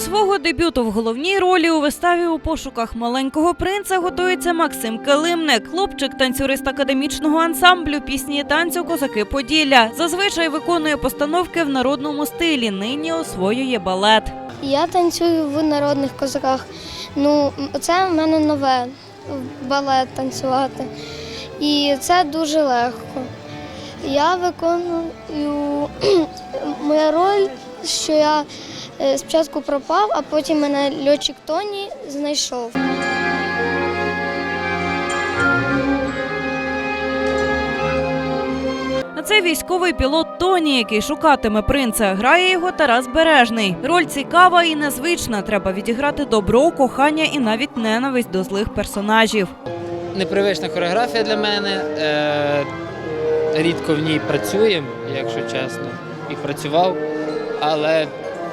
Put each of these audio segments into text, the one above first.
свого дебюту в головній ролі у виставі у пошуках маленького принца готується Максим Килимник, хлопчик, танцюрист академічного ансамблю пісні і танцю Козаки Поділля. Зазвичай виконує постановки в народному стилі. Нині освоює балет. Я танцюю в народних козаках. Ну, це в мене нове балет танцювати. І це дуже легко. Я виконую моя роль, що я спочатку пропав, а потім мене льотчик Тоні знайшов. А це військовий пілот Тоні, який шукатиме принца. Грає його Тарас Бережний. Роль цікава і незвична. Треба відіграти добро, кохання і навіть ненависть до злих персонажів. непривична хореографія для мене. Е, рідко в ній працюємо, якщо чесно, і працював, але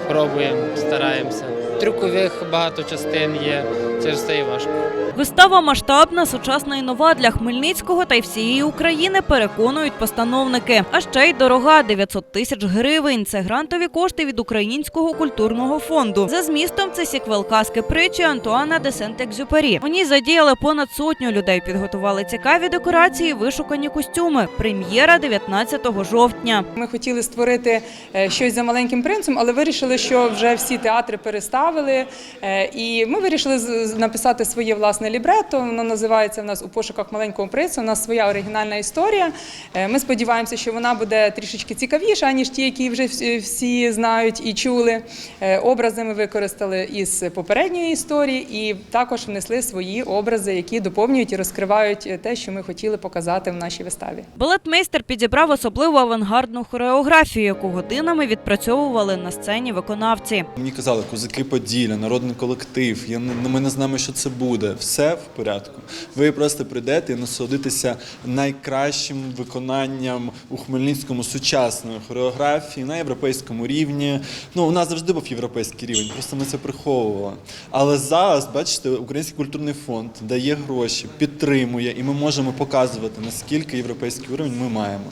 пробуємо, стараємося. Трюкових багато частин є, через це і важко. Вистава масштабна, сучасна і нова для Хмельницького та й всієї України переконують постановники. А ще й дорога 900 тисяч гривень. Це грантові кошти від Українського культурного фонду. За змістом це сіквел казки притчі Антуана де Сент-Екзюпері. У ній задіяли понад сотню людей. Підготували цікаві декорації, вишукані костюми. Прем'єра 19 жовтня. Ми хотіли створити е, щось за маленьким принцем, але вирішили, що вже всі театри переставили. Е, І ми вирішили написати своє власне лібрето. Воно називається в нас у пошуках маленького принца. У нас своя оригінальна історія. Е, Ми сподіваємося, що вона буде трішечки цікавіша, ніж ті, які вже всі- знають і чули. Е, Образи ми використали із попередньої історії, і також внесли свої образи, які доповнюють і розкривають те, що ми хотіли показати в нашій виставі. Балетмейстер підібрав особливу авангардну хореографію, яку годинами відпрацьовували на сцені виконавці. Мені казали, козаки Поділля, народний колектив. Я ми не знаємо, що це буде. Все в порядку. Ви просто прийдете і насолодитеся найкращим виконанням у Хмельницькому сучасної хореографії на європейському рівні. Ну, у нас завжди був європейський рівень, просто ми це приховували. Але зараз, бачите, Український культурний фонд дає гроші, підтримує, і ми можемо показувати, наскільки європейський уровень ми маємо.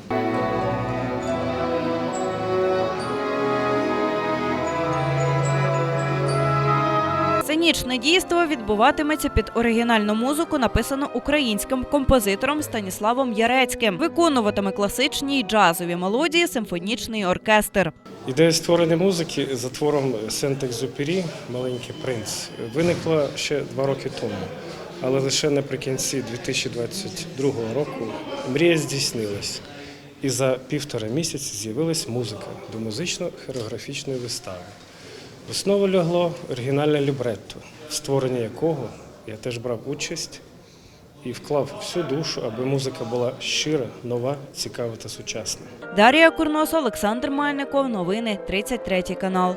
Сценічне дійство відбуватиметься під оригінальну музику, написану українським композитором Станіславом Ярецьким. Виконуватиме класичні й джазові мелодії симфонічний оркестр. Ідея створення музики за твором Сент-Екзюпері Маленький принц виникла ще два роки тому. Але лише наприкінці 2022 року мрія здійснилась. І за півтора місяці з'явилась музика до музично-хореографічної вистави. В основу лягло оригінальне лібретто, створення якого я теж брав участь і вклав всю душу, аби музика була щира, нова, цікава та сучасна. Дарія Курнос, Олександр Мальников. Новини 33 канал.